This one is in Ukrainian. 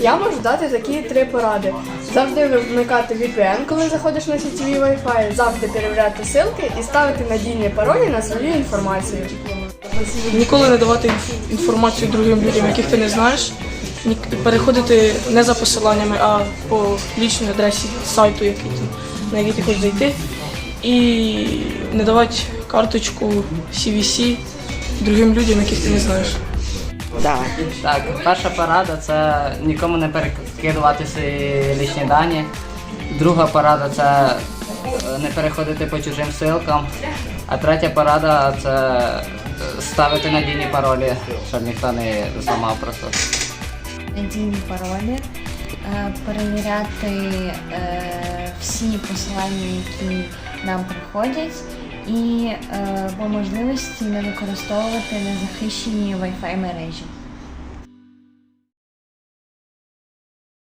Я можу дати такі три поради: завжди вмикати VPN, коли заходиш на сітєві Wi-Fi, завжди перевіряти ссылки і ставити надійні паролі на свою інформацію. Ніколи не давати інформацію другим людям, яких ти не знаєш. Переходити не за посиланнями, а по лічній адресі сайту, який на який ти хочеш зайти. І не давати карточку CVC другим людям, яких ти не знаєш. Так, перша порада це нікому не перекидувати свої лічні дані. Друга порада це е, не переходити по чужим ссылкам. А третя порада це е, ставити надійні паролі, щоб ніхто не зламав просто. надійні паролі, е, перевіряти всі посилання, які нам приходять, і е, по можливості не використовувати незахищені Wi-Fi мережі.